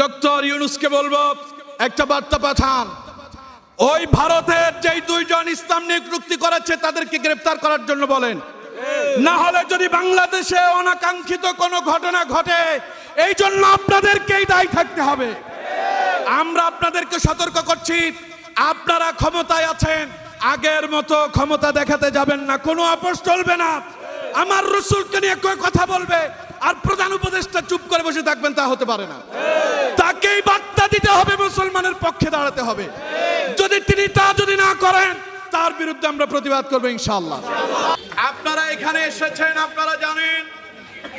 Doctor ইউনুসকে বলব, একটা বার্তা পাঠান। ওই ভারতের যেই দুইজন ইসলাম নিযুক্তি করেছে, তাদেরকে গ্রেফতার করার জন্য বলেন। না হলে যদি বাংলাদেশে অনাকাঙ্ক্ষিত কোনো ঘটনা ঘটে, এই জন্য আপনাদেরকেই দায়ী থাকতে হবে। আমরা আপনাদেরকে সতর্ক করছি, আপনারা ক্ষমতায় আছেন, আগের মতো ক্ষমতা দেখাতে যাবেন না, কোনো আপোষ চলবে না। আমার রসুলকে নিয়ে কেউ কথা বলবে, আর প্রধান উপদেষ্টা চুপ থাকবেন তা হতে পারে না। তাকেই বার্তা দিতে হবে মুসলমানের পক্ষে দাঁড়াতে হবে। যদি তিনি তা যদি না করেন তার বিরুদ্ধে আমরা প্রতিবাদ করব ইনশাআল্লাহ। আপনারা এখানে এসেছেন আপনারা জানেন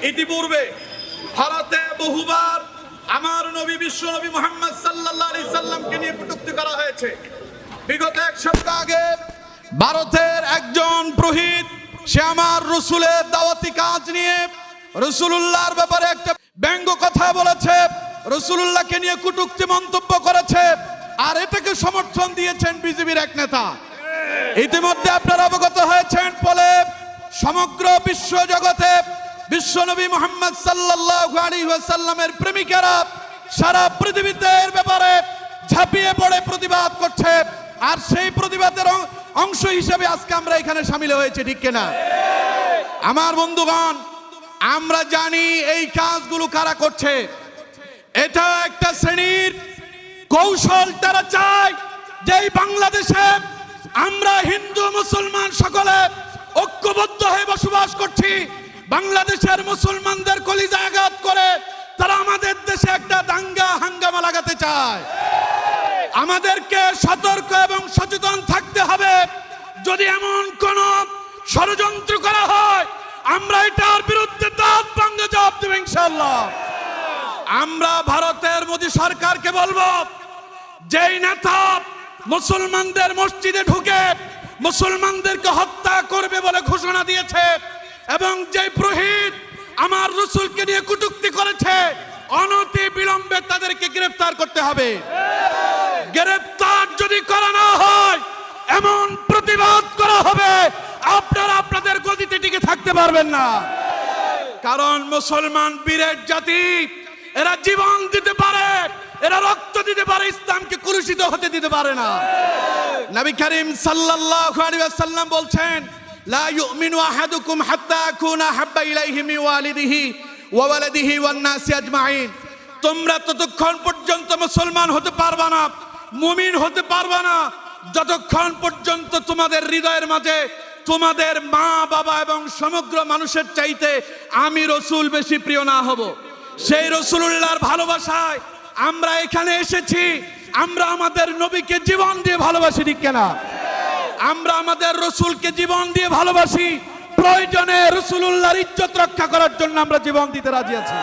ইতিপূর্বে ভারতে বহুবার আমার নবী বিশ্ব নবী মোহাম্মদ সাল্লাল্লাহু আলাইহি সাল্লামকে নিয়ে কটূক্তি করা হয়েছে। বিগত এক সপ্তাহ আগে ভারতের একজন পুরোহিত সে আমার রসুলের দাওয়াতি কাজ নিয়ে রসুলুল্লাহর ব্যাপারে একটা ব্যঙ্গ কথা বলেছে, রসুলুল্লাহকে নিয়ে কটূক্তি মন্তব্য করেছে, আর এটাকে সমর্থন দিয়েছেন বিজেপির এক নেতা। ইতিমধ্যে আপনারা অবগত হয়েছেন ফলে সমগ্র বিশ্ব জগতে বিশ্বনবী মোহাম্মদ ওয়াসাল্লামের প্রেমিকারা সারা পৃথিবীতে এর ব্যাপারে ঝাঁপিয়ে পড়ে প্রতিবাদ করছে, আর সেই প্রতিবাদের অংশ হিসেবে আজকে আমরা এখানে সামিল হয়েছে, ঠিক কিনা? আমার বন্ধুগণ আমরা জানি এই কাজগুলো কারা করছে। এটা একটা শ্রেণির কৌশল তারা চায় যে বাংলাদেশে আমরা হিন্দু, মুসলমান সকলে ঐক্যবদ্ধ হয়ে বসবাস করছি। বাংলাদেশের মুসলমানদের কলিজা আঘাত করে তারা আমাদের দেশে একটা দাঙ্গা হাঙ্গামা লাগাতে চায়। আমাদেরকে সতর্ক এবং সচেতন থাকতে হবে। যদি এমন কোন ষড়যন্ত্র করা হয় আমরা এটার বিরুদ্ধে দাঁত ভাঙ্গে জবাব দেব ইনশাল্লাহ আমরা ভারতের মোদী সরকারকে বলব, যেই নেতা মুসলমানদের মসজিদে ঢুকে মুসলমানদেরকে হত্যা করবে বলে ঘোষণা দিয়েছে এবং যে পুরোহিত আমার রসুলকে নিয়ে কুটুক্তি করেছে, অনতি বিলম্বে তাদেরকে গ্রেফতার করতে হবে। গ্রেফতার যদি করা না হয় এমন প্রতিবাদ করা হবে আপনারা আপনাদের গতিতে টিকে থাকতে পারবেন না। কারণ মুসলমান বীরের জাতি, এরা জীবন দিতে পারে, এরা রক্ত দিতে পারে, ইসলামকে কুলুষিত হতে দিতে পারে না। নবী করিম সাল্লাল্লাহু আলাইহি ওয়াসাল্লাম বলছেন, লা ইউমিনু আহাদুকুম হাত্তা আকুনা হাব্বা ইলাইহি ওয়ালিদিহি ওয়া ওয়ালাদিহি ওয়ান নাসি আজমাইন। তোমরা ততক্ষণ পর্যন্ত মুসলমান হতে পারবা না, মুমিন হতে পারবা না, যতক্ষণ পর্যন্ত তোমাদের হৃদয়ের মাঝে তোমাদের মা, বাবা এবং সমগ্র মানুষের চাইতে আমি রসুল বেশি প্রিয় না হব। সেই রসুলুল্লাহর ভালোবাসায় আমরা এখানে এসেছি। আমরা আমাদের নবীকে জীবন দিয়ে ভালোবাসি, ঠিক কেনা? আমরা আমাদের রসুলকে জীবন দিয়ে ভালোবাসি। প্রয়োজনে রসুলুল্লাহর ইজ্জত রক্ষা করার জন্য আমরা জীবন দিতে রাজি আছি।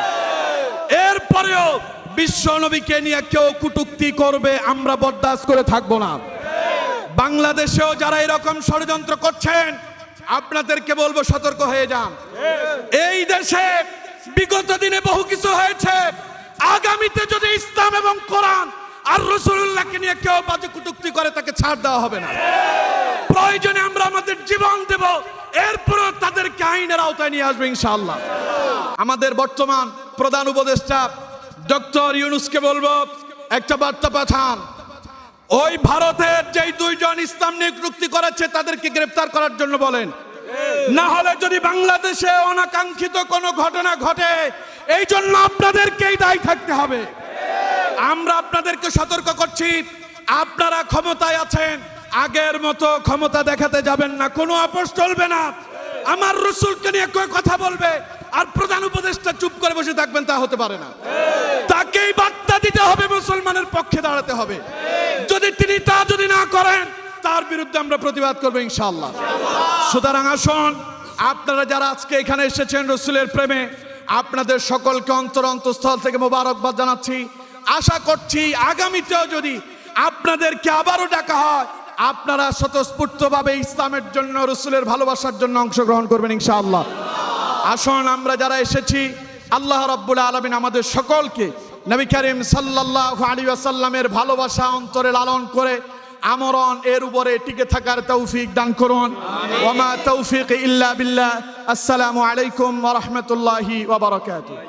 এরপরেও বিশ্ব নবীকে নিয়ে কেউ কুটুক্তি করবে, আমরা বরদাস্ত করে থাকব না। বাংলাদেশেও যারা এরকম ষড়যন্ত্র করছেন, আপনাদেরকে বলব সতর্ক হয়ে যান। এই দেশে বিগত দিনে বহু কিছু হয়েছে। আগামীতে যদি ইসলাম এবং কোরআন আর রসুল্লাহকে নিয়ে কেউ বাজে কুটুক্তি করে, তাকে ছাড় দেওয়া হবে না। প্রয়োজনে আমরা আমাদের জীবন দেব, এরপরও তাদেরকে আইনের আওতায় নিয়ে আসবে ইনশাআল্লাহ। আমাদের বর্তমান প্রধান উপদেষ্টা ডক্টর ইউনুসকে বলব, একটা বার্তা পাঠান। ওই ভারতের যেই দুইজন ইসলাম নিযুক্তি করেছে তাদেরকে গ্রেফতার করার জন্য বলেন। না হলে যদি বাংলাদেশে অনাকাঙ্ক্ষিত কোনো ঘটনা ঘটে এই জন্য আপনাদেরকেই দায়ী থাকতে হবে। আমরা আপনাদেরকে সতর্ক করছি আপনারা ক্ষমতায় আছেন আগের মতো ক্ষমতা দেখাতে যাবেন না কোনো আপোষ চলবে না। আমার রসুলকে নিয়ে কেউ কথা বলবে আর প্রধান উপদেষ্টা চুপ করে বসে থাকবেন তা হতে পারে না। তাকেই বার্তা দিতে হবে, মুসলমানের পক্ষে দাঁড়াতে হবে। যদি তিনি তা যদি না করেন, তার বিরুদ্ধে আমরা প্রতিবাদ করব ইনশাআল্লাহ। সুতরাং আসুন, আপনারা যারা আজকে এখানে এসেছেন রসুলের প্রেমে, আপনাদের সকলকে অন্তর অন্তঃস্থল থেকে মোবারকবাদ জানাচ্ছি। আশা করছি আগামীতেও যদি আপনাদেরকে আবারও ডাকা হয়, আপনারা স্বতঃস্ফূর্তভাবে ইসলামের জন্য, রসুলের ভালোবাসার জন্য অংশগ্রহণ করবেন ইনশাআল্লাহ। আসুন, আমরা যারা এসেছি, আল্লাহ রাব্বুল আলমিন আমাদের সকলকে নবী করিম সাল্লাল্লাহু আলাইহি ওয়াসাল্লামের ভালোবাসা অন্তরে লালন করে আমরণ এর উপরে টিকে থাকার তৌফিক দান করুন। ওমা তৌফিক ইল্লা বিল্লাহ। আসসালামু আলাইকুম ওয়া রাহমাতুল্লাহি ওয়া বারাকাতুহু।